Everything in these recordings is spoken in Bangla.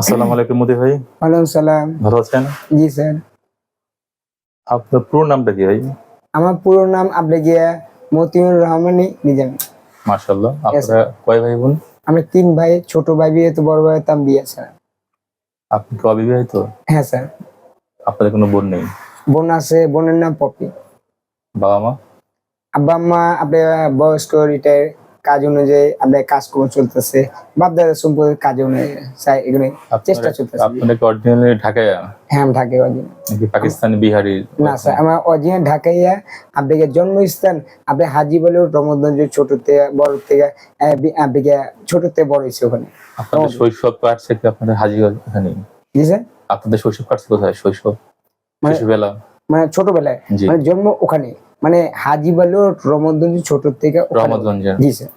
আসসালামু আলাইকুম মোদি ভাই। ওয়ালাইকুম সালাম। ভালো আছেন? জি স্যার। আপনার পুরো নামটা কি ভাই? আমার পুরো নাম আপনি গিয়া মতিউর রহমানি নিজাম। মাশাআল্লাহ। আপনারা কয় ভাই বোন? আমরা তিন ভাই ছোট ভাই বিয়ে তো বড় ভাই তাম বিয়ে স্যার। আপনি কি অবিবাহিত? হ্যাঁ স্যার। আপনাদের কোনো বোন নেই? বোন আছে বোনের নাম পপি। বাবা মা? আব্বা আম্মা আপনার বয়স্ক রিটায়ার কাজ অনুযায়ী আপনার কাজকর্ম চলতেছে। বাপ দাদা সম্পর্কে কাজ অনুযায়ী এগুলো চেষ্টা চলতেছে। আপনাদের অরিজিনালি ঢাকায় হ্যাঁ আমি ঢাকায় অরিজিনাল পাকিস্তানি বিহারি? না স্যার আমার অরিজিনাল ঢাকাইয়া আপনাকে জন্মস্থান আপনি হাজি বলেও রমদগঞ্জ ছোট থেকে বড় থেকে আপনাকে ছোট থেকে বড় হয়েছে ওখানে। আপনাদের শৈশব কাটছে কি আপনাদের হাজি এখানে জি স্যার। আপনাদের শৈশব কাটছে কোথায়? শৈশব? মানে- শিশুবেলা? মানে ছোটবেলায়। মানে জন্ম ওখানে। মানে হাজি বলেও রমদগঞ্জ ছোট থেকে ওখানে- রহমতগঞ্জে জি স্যার।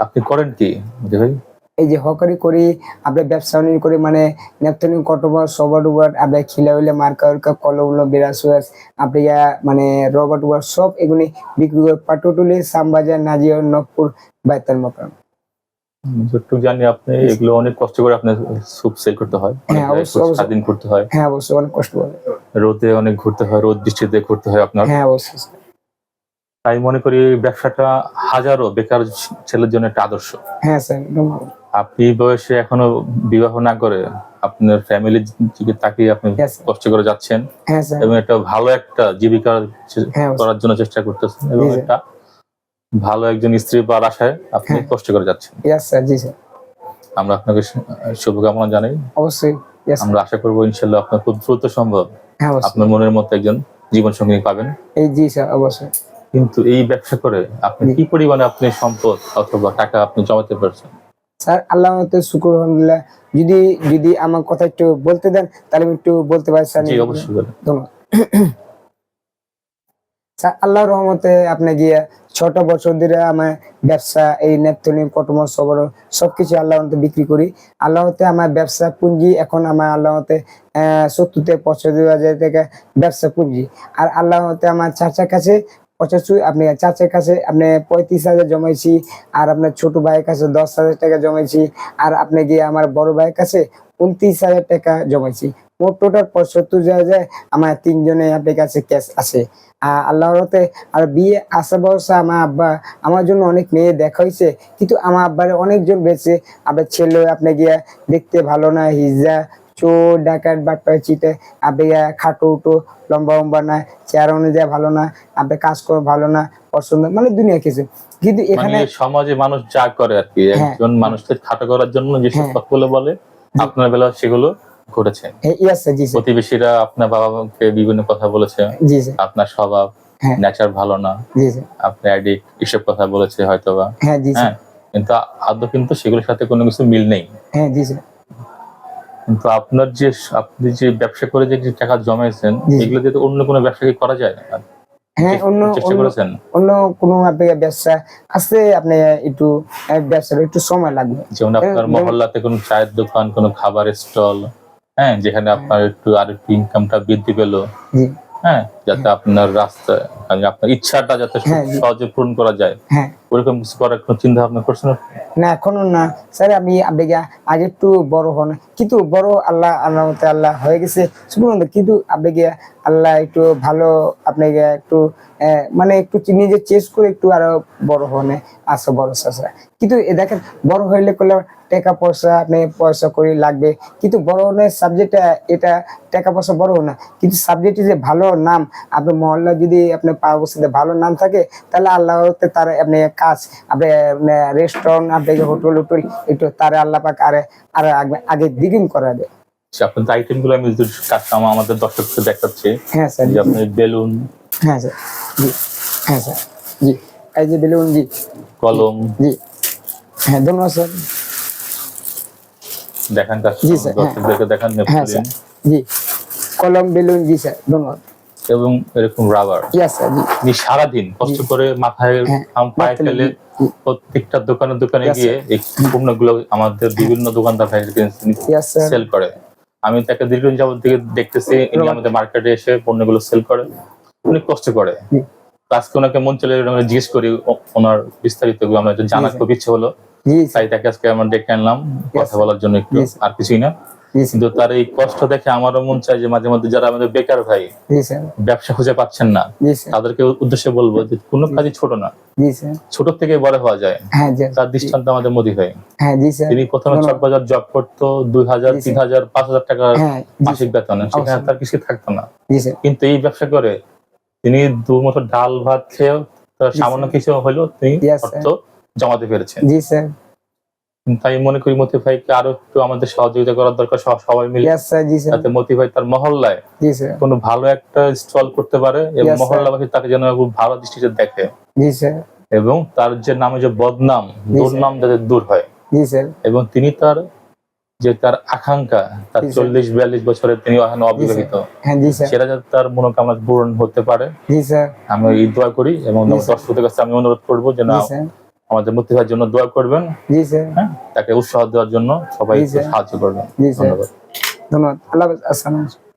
আপনি করেন কি ভাই? এই যে হকারি করি আপনার ব্যবসা বাণিজ্য করি মানে নেপথনি কটবার সবার উবার আপনার খিলা হইলে মার্কা উর্কা কলমগুলো বিরাস আপনি মানে রবার টুবার সব এগুলি বিক্রি করে পাটুটুলি সামবাজার নাজিয়া নবপুর বাইতাল মকাম যতটুকু জানি আপনি এগুলো অনেক কষ্ট করে আপনার স্যুপ সেল করতে হয়। হ্যাঁ। স্বাধীন করতে হয়। হ্যাঁ অবশ্যই অনেক কষ্ট করে। রোদে অনেক ঘুরতে হয় রোদ বৃষ্টিতে ঘুরতে হয় আপনার। হ্যাঁ অবশ্যই। তাই মনে করি ব্যবসাটা হাজারো বেকার ছেলের জন্য একটা আদর্শ। হ্যাঁ স্যার আপনি বয়সে এখনও বিবাহ না করে আপনার ফ্যামিলির দিকে তাকিয়ে আপনি কষ্ট করে যাচ্ছেন হ্যাঁ স্যার। এবং একটা ভালো একটা জীবিকা হ্যাঁ করার জন্য চেষ্টা করতেছেন এবং একটা ভালো একজন স্ত্রী পাওয়ার আশায় আপনি হ্যাঁ। কষ্ট করে যাচ্ছেন। ইয়েস জি স্যার। আমরা আপনাকে শুভকামনা জানাই। অবশ্যই আমরা আশা করব ইনশাল্লাহ আপনার খুব দ্রুত সম্ভব আপনার মনের মতো একজন জীবন সঙ্গী পাবেন। এই জি স্যার অবশ্যই। কিন্তু এই ব্যবসা করে আপনি কি পরিমাণে আপনি সম্পদ অথবা টাকা আপনি জমাতে পারছেন? স্যার আল্লাহ শুক্র আলহামদুলিল্লাহ। যদি যদি আমার কথা একটু বলতে দেন তাহলে আমি একটু বলতে পারি স্যার। অবশ্যই ধন্যবাদ। স্যার আল্লাহর রহমতে আপনি গিয়ে ছোট বছর ধরে আমার ব্যবসা এই নেপথলিন কটমর সবর সবকিছু আল্লাহ মতে বিক্রি করি। আল্লাহ মতে আমার ব্যবসা পুঁজি এখন আমার আল্লাহ মতে আহ, সত্তর থেকে পঁচাত্তর হাজার টাকা ব্যবসা পুঁজি। আর আল্লাহ মতে আমার চাচার কাছে পঁচাত্তর, আপনি চাচার কাছে আপনি পঁয়ত্রিশ হাজার জমাইছি, আর আপনার ছোট ভাইয়ের কাছে দশ হাজার টাকা জমাইছি, আর আপনি গিয়ে আমার বড় ভাইয়ের কাছে উনত্রিশ হাজার টাকা জমাইছি। মোট টোটাল পঁচাত্তর হাজার আমার তিনজনে আপনার কাছে ক্যাশ আছে। আর আল্লাহর রহমতে আর বিয়ে আসা বয়সা আমার আব্বা, আমার জন্য অনেক মেয়ে দেখা হয়েছে, কিন্তু আমার আব্বার অনেকজন বেঁচে আপনার ছেলে আপনি গিয়া দেখতে ভালো না হিজা চোর ডাকাত বাটপাই চিটে আপনি খাটো উটো লম্বা লম্বা না চেয়ার অনুযায়ী ভালো না আপনি কাজ করে ভালো না পছন্দ মানে দুনিয়া কিছু। কিন্তু মানে এখানে সমাজে মানুষ যা করে আর কি হ্যাঁ। একজন মানুষকে খাটো করার জন্য যেসব হ্যাঁ। কথাগুলো বলে আপনার বেলা সেগুলো ঘটেছে। জি প্রতিবেশীরা আপনার বাবাকে বিভিন্ন কথা বলেছে। আপনার স্বভাব হ্যাঁ। নেচার ভালো না। আপনি অ্যাডিক্ট এসব কথা বলেছে হয়তোবা। হ্যাঁ হ্যাঁ কিন্তু আদৌ কিন্তু সেগুলোর সাথে কোনো কিছু মিল নেই। হ্যাঁ জি স্যার কিন্তু আপনার যে আপনি যে ব্যবসা করে যে টাকা জমাইছেন। এগুলো দিয়ে তো অন্য কোনো ব্যবসা কি করা যায় না? হ্যাঁ অন্য অন্য কোনো আপনার ব্যবসা আছে আপনি একটু ব্যবসার একটু সময় লাগবে। যেমন আপনার যেমন- মহল্লাতে কোনো চায়ের দোকান কোনো খাবারের স্টল হ্যাঁ যেখানে আপনার একটু আর একটু ইনকামটা বৃদ্ধি পেল। হ্যাঁ যাতে আপনার রাস্তা মানে আপনার ইচ্ছাটা যাতে হ্যাঁ, সহজে পূরণ করা যায়। হ্যাঁ। ওরকম কিছু করার কোনো চিন্তা ভাবনা করছেন না এখনও না। স্যার আমি আপনাকে আগে একটু বড় হন। কিন্তু বড় আল্লাহ আল্লাহ মতে আল্লাহ হয়ে গেছে। কিন্তু আপনাকে আল্লাহ একটু ভালো আপনাকে একটু মানে একটু নিজে চেস করে একটু আরও বড় হনে। আসো বড় চাষা কিন্তু এ দেখেন বড় হইলে করলে টাকা পয়সা আপনি পয়সা করে লাগবে। কিন্তু বড় হনের সাবজেক্ট এটা টাকা পয়সা বড় না। কিন্তু সাবজেক্টে যে ভালো নাম আপনার মহল্লা যদি আপনার পা অবস্থাতে ভালো নাম থাকে তাহলে আল্লাহ তার আপনি কাজ আপনি রেস্টুরেন্ট আপনাকে হোটেল হোটেল একটু তার আল্লাহ পাক আরে আর আগে- দ্বিগুণ করা দেয়। আচ্ছা, আপনার আইটেম আমি যদি কাজটা আমাদের দর্শককে দেখাচ্ছি হ্যাঁ স্যার যে আপনি বেলুন হ্যাঁ স্যার জি। হ্যাঁ স্যার জি। এই যে বেলুন জি। কলম জি। হ্যাঁ ধন্যবাদ স্যার। দেখান হ্যাঁ। দর্শকদেরকে দেখান হ্যাঁ জি। কলম বেলুন জি স্যার ধন্যবাদ। এবং এরকম রাবার আপনি সারাদিন কষ্ট করে মাথায় হ্যাঁ, আম পায়ে ফেলে প্রত্যেকটা দোকানে দোকানে গিয়ে এই পণ্যগুলো আমাদের বিভিন্ন দোকানদার সেল করে। আমি তাকে দীর্ঘদিন যাবত দিকে দেখতেছি ইনি আমাদের মার্কেটে এসে পণ্যগুলো সেল করে। অনেক কষ্ট করে। আজকে ওনাকে মন চলে আমরা জিজ্ঞেস করি ওনার বিস্তারিত আমরা জানার খুব ইচ্ছে হলো। তাই তাকে আজকে আমরা ডেকে আনলাম কথা বলার জন্য একটু আর কিছুই না। কিন্তু তার এই কষ্ট দেখে আমারও মন চাই যে মাঝে মধ্যে যারা আমাদের বেকার ভাই ব্যবসা খুঁজে পাচ্ছেন না তাদেরকে উদ্দেশ্যে বলব যে কোনো কাজই ছোট না। ছোট থেকে বড় হওয়া যায়। হ্যাঁ তার দৃষ্টান্ত আমাদের মোদি ভাই। হ্যাঁ তিনি প্রথমে ধন্যবাদ। চকবাজার জব করতো দুই হাজার তিন হাজার পাঁচ হাজার টাকা হ্যাঁ মাসিক বেতনে। সেখানে তার কিছু থাকতো না। কিন্তু এই ব্যবসা করে তিনি দু মতো ডাল ভাত খেয়েও সামান্য কিছু হলেও তিনি. অর্থ জমাতে পেরেছেন। তাই মনে করি মতি ভাইকে আরও একটু আমাদের সহযোগিতা করার দরকার সব- সবাই মিলে যাতে মতি ভাই তার মহল্লায় কোনো ভালো একটা স্টল করতে পারে এবং মহল্লাবাসী তাকে যেন খুব ভালো দৃষ্টিতে দেখে। এবং তার যে নামে যে বদনাম দুর্নাম যাতে দূর হয়। এবং তিনি তার যে তার আকাঙ্ক্ষা তার চল্লিশ বিয়াল্লিশ বছরে তিনি এখনও অবিবাহিত। হ্যাঁ সেটা যাতে তার মনোকামনা পূরণ হতে পারে। আমি এই দোয়া করি এবং দর্শকদের কাছে আমি অনুরোধ করব যে না আমাদের মুক্তি হওয়ার জন্য দোয়া করবেন। জি স্যার হ্যাঁ? তাকে উৎসাহ দেওয়ার জন্য সবাই সাহায্য করবেন। জি স্যার ধন্যবাদ। ধন্যবাদ। আল্লাহ আসসালাম